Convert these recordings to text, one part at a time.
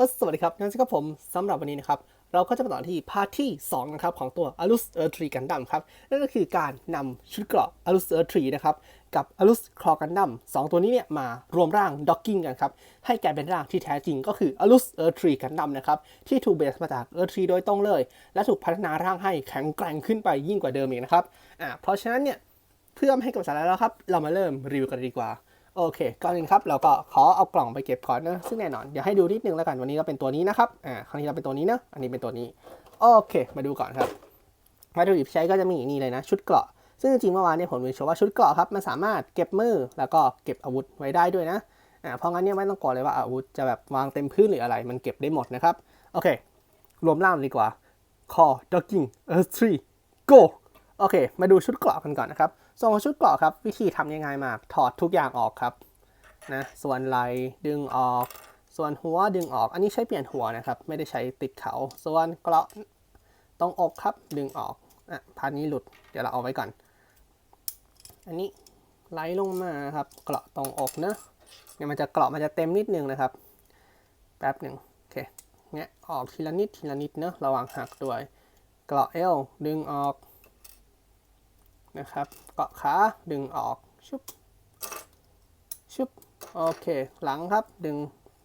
อสวัสดีครับนั่นสิครับผมสำหรับวันนี้นะครับ เราก็จะมาต่อที่พาร์ทที่2นะครับของตัว Alus Earth 3 Gundam ครับ นั่นก็คือการนำชุดเกราะ Alus Earth 3นะครับ กับ Alus Claw Gundam 2 ตัวนี้เนี่ยมารวมร่างด็อกกิ้งกันครับ ให้กลายเป็นร่างที่แท้จริงก็คือ Alus Earth 3 Gundam นะครับ ที่ถูกเบสมาจาก Earth 3โดยตรงเลย และถูกพัฒนาร่างให้แข็งแกร่งขึ้นไปยิ่งกว่าเดิมอีกนะครับอ่าเพราะฉะนั้นเนี่ยเพื่อไม่ให้กับสาระแล้วครับเรามาเริ่มรีวิวกันดีกว่า โอเค ก่อนอื่นครับเราก็ขอเอากล่องไปเก็บก่อนนะซึ่งแน่นอนเดี๋ยวให้ดูนิดนึงแล้วกันวันนี้เราเป็นตัวนี้นะครับอ่าครั้งนี้เราเป็นตัวนี้นะอันนี้เป็นตัวนี้โอเค มาดูก่อนครับวัตถุดิบใช้ก็จะมีนี่เลยนะ ชุดเกราะ ซึ่งจริงเมื่อวานเนี่ยผมมีโชว์ว่าชุดเกราะครับมันสามารถเก็บมือแล้วก็เก็บอาวุธไว้ได้ด้วยนะอ่าเพราะงั้นเนี่ยไม่ต้องกลัวเลยว่าอาวุธจะแบบวางเต็มพื้นหรืออะไร มันเก็บได้หมดนะครับโอเค รวมร่างดีกว่า Core Docking Earth 3 Go โอเค มาดูชุดเกราะกันก่อนนะครับส่วนของชุดเกราะครับ วิธีทำยังไงมาถอดทุกอย่างออกครับนะส่วนไหลดึงออก ส่วนหัวดึงออก อันนี้ใช้เปลี่ยนหัวนะครับ ไม่ได้ใช้ติดเขา ส่วนเกราะตรงอกครับดึงออกอะพาร์ทนี้หลุดเดี๋ยวเราเอาไว้ก่อน อันนี้ไหลลงมาครับ เกราะตรงอกเนอะเนี่ยมันจะเกราะมันจะเต็มนิดนึงนะครับ แป๊บหนึ่งโอเคเนี่ยออกทีละนิดทีละนิดเนอะระวังหักด้วย เกราะเอวดึงออก นะครับ เกาะขาดึงออก ชุบ ชุบ โอเค หลังครับ ดึง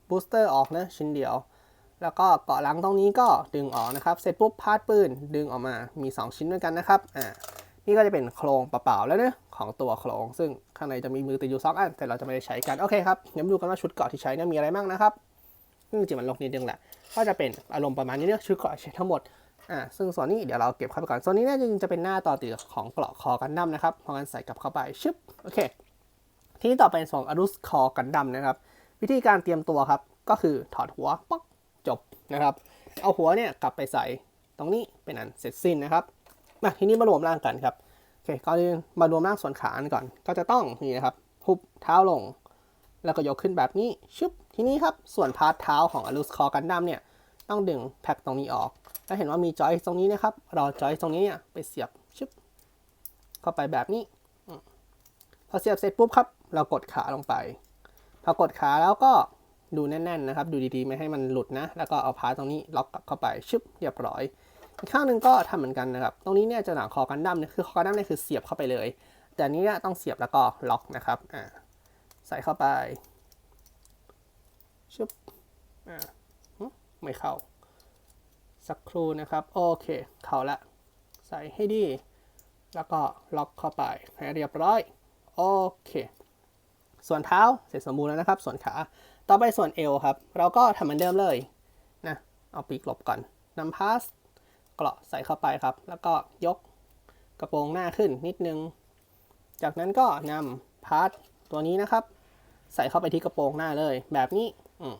บูสเตอร์ออกนะ ชิ้นเดียว แล้วก็เกาะหลังตรงนี้ก็ดึงออกนะครับ เสร็จปุ๊บพาดปืนดึงออกมา มี 2 ชิ้นด้วยกันนะครับ อ่า นี่ก็จะเป็นโครงเปล่าๆแล้วเนะของตัวโครง ซึ่งข้างในจะมีมือติดอยู่สองอัน แต่เราจะไม่ได้ใช้กัน โอเคครับ เดี๋ยวมาดูกันว่าชุดเกาะที่ใช้เนี่ยมีอะไรบ้างนะครับซึ่จริงๆมันลกนิดนึงแหละ ก็จะเป็นอารมณ์ประมาณนี้เนอะชุดเกาะใช้ทั้งหมด อ่าซึ่งส่วนนี้เดี๋ยวเราเก็บเข้าไปก่อนส่วนนี้เนี่ยจริงจะเป็นหน้าต่อติดของเกราะคอกันดั้มนะครับพราะงั้นใส่กลับเข้าไปชึบโอเค ทีนี้ต่อไปส่วนอรุสคอกันดั้มนะครับ วิธีการเตรียมตัวครับ ก็คือถอดหัวป๊อกจบนะครับ เอาหัวเนี่ยกลับไปใส่ตรงนี้เป็นอันเสร็จสิ้นนะครับมาทีนี้มารวมร่างกันครับโอเคก่อนอื่นมารวมร่างส่วนขากันก่อน ก็จะต้องนี่นะครับหุบเท้าลง แล้วก็ยกขึ้นแบบนี้ชึบทีนี้ครับส่วนพาร์ทเท้าของอรุสคอกันดั้มเนี่ยต้องดึงแพ็คตรงนี้ออก แล้วเห็นว่ามีจอยตรงนี้นะครับ เราจอยตรงนี้เนี่ยไปเสียบชึบเข้าไปแบบนี้ พอเสียบเสร็จปุ๊บครับ เรากดขาลงไป พอกดขาแล้วก็ดูแน่นๆนะครับ ดูดีๆ ไม่ให้มันหลุดนะ แล้วก็เอาพาตรงนี้ล็อกกลับเข้าไปชึบเรียบร้อย อีกข้างหนึ่งก็ทำเหมือนกันนะครับ ตรงนี้เนี่ยจะหนังคอกันดั้มเนี่ยคือคอกันดั้มเนี่ยคือเสียบเข้าไปเลย แต่นี้เนี่ยต้องเสียบแล้วก็ล็อกนะครับ อ่า ใส่เข้าไปชึบอ่าไม่เข้า สักครู่นะครับ โอเค เข้าละ ใส่ให้ดี แล้วก็ล็อกเข้าไปให้เรียบร้อย โอเค ส่วนเท้าเสร็จสมบูรณ์แล้วนะครับ ส่วนขา ต่อไปส่วนเอวครับ เราก็ทำเหมือนเดิมเลยนะ เอาปีกหลบก่อนนำพาสเกราะใส่เข้าไปครับ แล้วก็ยกกระโปรงหน้าขึ้นนิดนึง จากนั้นก็นำพาสตัวนี้นะครับ ใส่เข้าไปที่กระโปรงหน้าเลย แบบนี้ อืม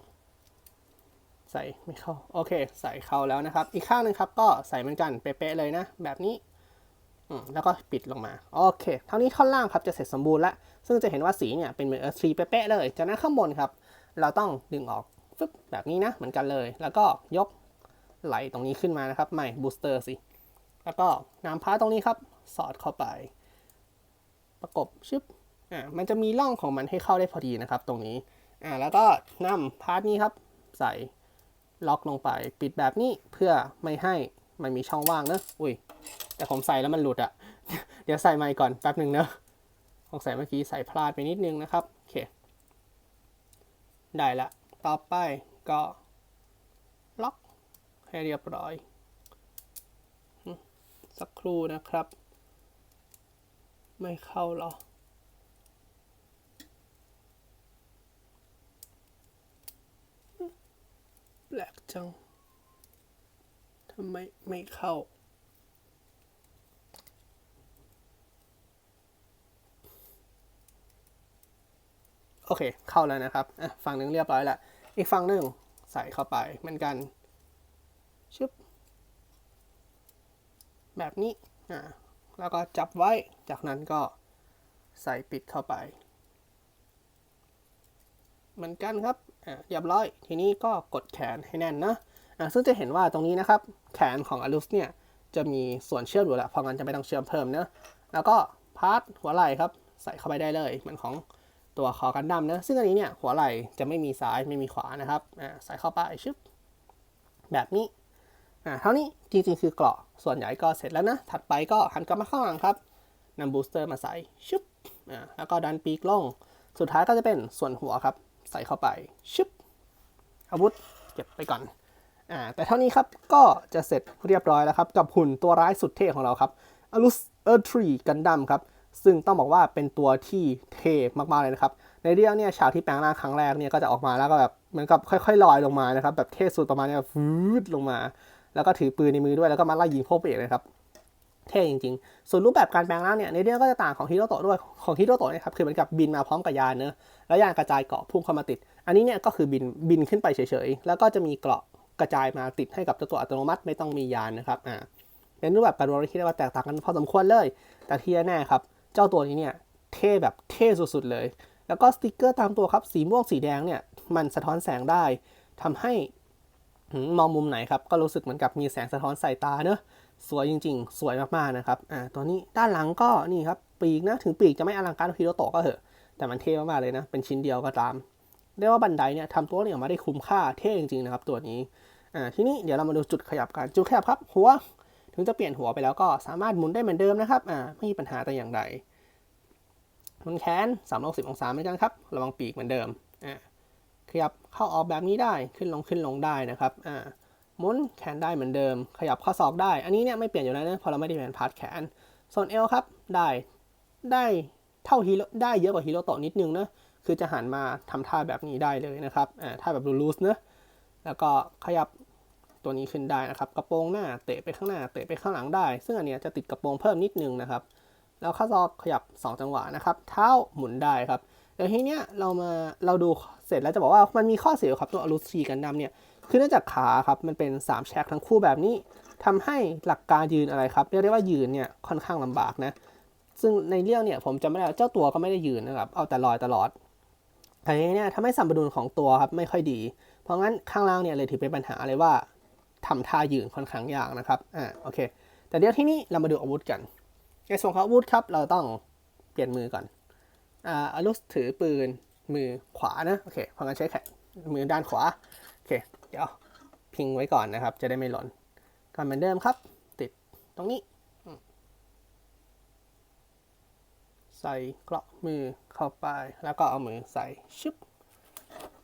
ใส่ไม่เข้า โอเค ใส่เข้าแล้วนะครับ อีกข้างหนึงครับ ก็ใส่เหมือนกัน เป๊ะๆเลยนะ แบบนี้อืมแล้วก็ปิดลงมา โอเค เท่านี้ท่อนล่างครับ จะเสร็จสมบูรณ์ล้วซึ่งจะเห็นว่าสีเนี่ย เป็นเหมือนเอร์ทรีเป๊ะๆเลย จากนั้นข้างบนครับ เราต้องดึงออกฟึบแบบนี้นะ เหมือนกันเลย แล้วก็ยกไหลตรงนี้ขึ้นมานะครับไม่ บูสเตอร์สิ แล้วก็นำพาร์ทตรงนี้ครับ สอดเข้าไป ประกบชึบ อ่า มันจะมีร่องของมันให้เข้าได้พอดีนะครับ ตรงนี้ อ่า แล้วก็นำพาร์ทนี้ครับ ใส่ ล็อกลงไป ปิดแบบนี้เพื่อไม่ให้มันมีช่องว่างเนะอุ้ย แต่ผมใส่แล้วมันหลุดอะเดี๋ยวใส่ใหม่ก่อนแป๊บหนึ่งเนอะของใส่เมื่อกี้ใส่พลาดไปนิดนึงนะครับ โอเค ได้ละ ต่อไปก็ล็อกให้เรียบร้อย สักครู่นะครับ ไม่เข้าหรอ แปลกจัง ทำไมไม่เข้า โอเค เข้าแล้วนะครับอะฝั่งหนึ่งเรียบร้อยแล้วอีกฝั่งหนึ่งใส่เข้าไปเหมือนกันชึบแบบนี้อ่าแล้วก็จับไว้ จากนั้นก็ใส่ปิดเข้าไป เหมือนกันครับอ่าเรียบร้อย ทีนี้ก็กดแขนให้แน่นนะอ่าซึ่งจะเห็นว่าตรงนี้นะครับ แขนของอลุสเนี่ยจะมีส่วนเชื่อมอยู่แล้วเพราะงั้นจะไม่ต้องเชื่อมเพิ่มเนะแล้วก็พาร์ทหัวไหล่ครับ ใส่เข้าไปได้เลย เหมือนของตัวคอกันดั้มนะ ซึ่งอันนี้เนี่ยหัวไหล่จะไม่มีซ้ายไม่มีขวานะครับอ่าใส่เข้าไปชึบแบบนี้อ่าเท่านี้จริงๆ คือเกราะส่วนใหญ่ก็เสร็จแล้วนะ ถัดไปก็หันกลับมาข้างหลังครับนำบูสเตอร์มาใส่ชึบอ่าแล้วก็ดันปีกลง สุดท้ายก็จะเป็นส่วนหัวครับ ใส่เข้าไป ชึบ อาวุธ เก็บไปก่อน อ่า แต่เท่านี้ครับ ก็จะเสร็จเรียบร้อยแล้วครับ กับหุ่นตัวร้ายสุดเท่ของเราครับอลุสเออร์ทรีกันดัมครับ ซึ่งต้องบอกว่าเป็นตัวที่เท่มากๆเลยนะครับ ในเรื่องเนี่ยฉากที่แปลงร่างครั้งแรกเนี่ยก็จะออกมาแล้วก็แบบเหมือนกับค่อยๆลอยลงมานะครับ แบบเท่สุดประมาณนี้ฟืดลงมา แล้วก็ถือปืนในมือด้วยแล้วก็มาไล่ยิงพวกเอกเลยครับ เท่จริงๆ ส่วนรูปแบบการแปลงร่างเนี่ยในเรื่องก็จะต่างของฮิโรโตะด้วยของฮิโรโตะนี่ยครับคือเหมือนกับบินมาพร้อมกับยานเนอะแล้วยานกระจายเกาะพุ่งเข้ามาติด อันนี้เนี่ยก็คือบินบินขึ้นไปเฉยๆ แล้วก็จะมีเกราะกระจายมาติดให้กับเจ้าตัวอัตโนมัติไม่ต้องมียานนะครับอ่าเป็นรูปแบบการวางที่เรียกว่าแตกต่างกันพอสมควรเลย แต่ที่แน่ครับเจ้าตัวนี้เนี่ยเท่แบบเท่สุดๆเลย แล้วก็สติกเกอร์ตามตัวครับสีม่วงสีแดงเนี่ยมันสะท้อนแสงได้ทำให้มมองมุมไหนครับก็รู้สึกเหมือนกับมีแสงสะท้อนใส่ตาเนอะ สวยจริง ๆ สวยมากๆนะครับ อ่าตัวนี้ด้านหลังก็นี่ครับ ปีกนะ ถึงปีกจะไม่อลังการฮิโรโตะก็เถอะ แต่มันเท่มากๆเลยนะ เป็นชิ้นเดียวก็ตาม เรียกว่าบันไดเนี่ยทำตัวเนี่ยออกมาได้คุ้มค่า เท่จริงๆนะครับตัวนี้ อ่า ทีนี้เดี๋ยวเรามาดูจุดขยับกัน จุดขยับครับ หัว ถึงจะเปลี่ยนหัวไปแล้วก็สามารถหมุนได้เหมือนเดิมนะครับ อ่า ไม่มีปัญหาแต่อย่างใดหมุนแขน360องศาเหมือนกันครับ ระวังปีกเหมือนเดิม อ่า ขยับเข้าออกแบบนี้ได้ ขึ้นลงขึ้นลงได้นะครับ อ่า หมุนแขนได้เหมือนเดิม ขยับข้อศอกได้ อันนี้เนี่ยไม่เปลี่ยนอยู่แล้วนะเพราะเราไม่ได้เปลี่ยนพาร์ทแขน ส่วนเอวครับ ได้ ได้เท่าฮีโร่ ได้เยอะกว่าฮีโร่โตนิดนึงนะ คือจะหันมาทำท่าแบบนี้ได้เลยนะครับ อ่า ท่าแบบลูสเนะแล้วก็ขยับตัวนี้ขึ้นได้นะครับ กระโปรงหน้า เตะไปข้างหน้า เตะไปข้างหลังได้ ซึ่งอันเนี้ยจะติดกระโปรงเพิ่มนิดนึงนะครับ แล้วข้อศอกขยับ 2 จังหวะนะครับ เท้าหมุนได้ครับ เดี๋ยวทีเนี้ยเรามา เราดูเสร็จแล้วจะบอกว่ามันมีข้อเสียครับตัวอลูซีกันดัมเนี่ย คือเนื่องจากขาครับมันเป็น 3แชกทั้งคู่แบบนี้ทำให้หลักการยืนอะไรครับเรียกได้ว่ายืนเนี่ยค่อนข้างลำบากนะซึ่งในเรื่องเนี่ยผมจะไม่ได้เจ้าตัวก็ไม่ได้ยืนนะครับเอาแต่ลอยตลอดอันนี้เนี่ยทำให้สัมดุลของตัวครับไม่ค่อยดี เพราะงั้นข้างล่างเนี่ยเลยถือเป็นปัญหาเลยว่าทำท่ายืนค่อนข้างยากนะครับอ่าโอเค แต่เดี๋ยวที่นี้เรามาดูอาวุธกัน ในส่วนของอาวุธครับเราต้องเปลี่ยนมือก่อนอ่าอารุสถือปืนมือขวานะโอเคเพราะงั้นใช้แขนมือด้านขวา เค เดี๋ยวพิงไว้ก่อนนะครับ จะได้ไม่หล่นก็เหมือนเดิมครับ ติดตรงนี้ ใส่เกราะมือเข้าไปแล้วก็เอามือใส่ชึบ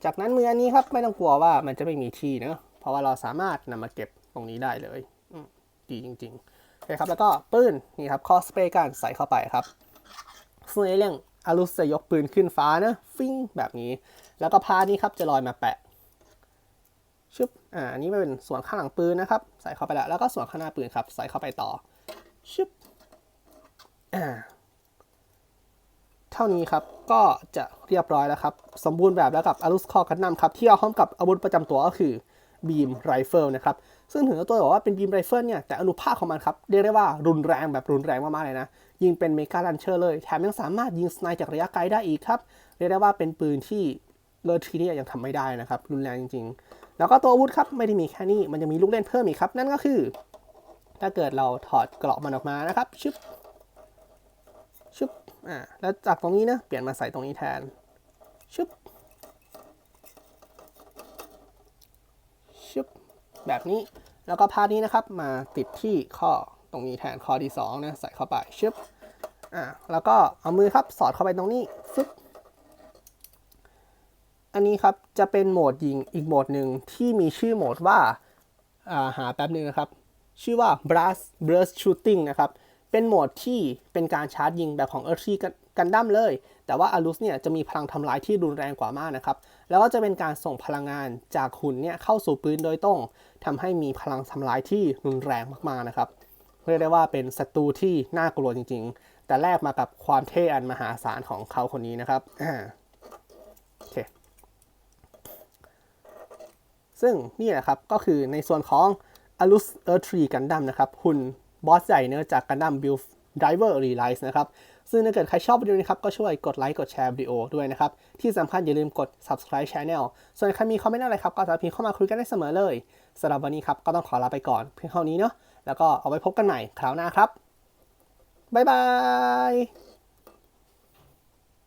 จากนั้นมืออันนี้ครับไม่ต้องกลัวว่ามันจะไม่มีที่เนอะเพราะว่าเราสามารถนำมาเก็บตรงนี้ได้เลยดีจริงๆโอเคครับ แล้วก็ปืนนี่ครับคอสเปรย์การใส่เข้าไปครับซึ่งในเรื่องอารุสจะยกปืนขึ้นฟ้านะ ฟิ้งแบบนี้ แล้วก็พานี้ครับจะลอยมาแปะ ชึบ อ่า อันนี้เป็นส่วนข้างหลังปืนนะครับ ใส่เข้าไปแล้ว แล้วก็ส่วนข้างหน้าปืนครับ ใส่เข้าไปต่อ ชึบ อ่า เท่านี้ครับ ก็จะเรียบร้อยแล้วครับ สมบูรณ์แบบแล้วกับอารุสคอกันนำครับ ที่เอาพร้อมกับอาวุธประจำตัวก็คือบีมไรเฟิลนะครับ ซึ่งถึงตัวบอกว่าเป็นบีมไรเฟิลเนี่ย แต่อนุภาคของมันครับ เรียกได้ว่ารุนแรงแบบรุนแรงมากๆเลยนะ ยิงเป็นเมกาลันเชอร์เลย แถมยังสามารถยิงสไนจากระยะไกลได้อีกครับ เรียกได้ว่าเป็นปืนที่เลอร์ทีเนี่ยยังทำไม่ได้นะครับ รุนแรงจริง ๆ แล้วก็ตัวอาวุธครับไม่ได้มีแค่นี้มันจะมีลูกเล่นเพิ่มอีกครับ นั่นก็คือ ถ้าเกิดเราถอดเกราะมันออกมานะครับชึบชึบอ่าแล้วจากตรงนี้นะเปลี่ยนมาใส่ตรงนี้แทนชึบชึบแบบนี้แล้วก็พาร์ทนี้นะครับมาติดที่ข้อตรงนี้แทนข้อที่2นะใส่เข้าไปชึบอ่าแล้วก็เอามือครับสอดเข้าไปตรงนี้ฟึบ อันนี้ครับจะเป็นโหมดยิงอีกโหมดหนึ่งที่มีชื่อโหมดว่าาหาแป๊บนึงนะครับ ชื่อว่า Blast Burst Shooting นะครับ เป็นโหมดที่เป็นการชาร์จยิงแบบของ Earth กันดั้มเลย แต่ว่าอารุสเนี่ยจะมีพลังทำลายที่รุนแรงกว่ามากนะครับ แล้วก็จะเป็นการส่งพลังงานจากหุ่นเนี่ยเข้าสู่ปืนโดยตรงทำให้มีพลังทำลายที่รุนแรงมากๆนะครับเรียกได้ว่าเป็นศัตรูที่น่ากลัวจริง ๆ แต่แลกมากับความเท่อันมหาศาลของเขาคนนี้นะครับอ่าโอเค ซึ่งนี่แหละครับก็คือในส่วนของ Alus Earth 3 Gundam นะครับ หุ่นบอสใหญ่เนื่อจาก Gundam Build Driver Realize นะครับ ซึ่งถ้าเกิดใครชอบวิดีโอนี้ครับ ก็ช่วยกดไลค์กดแชร์วิดีโอด้วยนะครับ ที่สำคัญอย่าลืมกด subscribe channel ส่วนใครมีคอมเมนต์อะไรครับ ก็สามารถพิมพ์เข้ามาคุยกันได้เสมอเลยสำหรับวันนี้ครับ ก็ต้องขอลาไปก่อนเพียงเท่านี้เนาะแล้วก็เอาไว้พบกันใหม่คราวหน้าครับบ๊ายบาย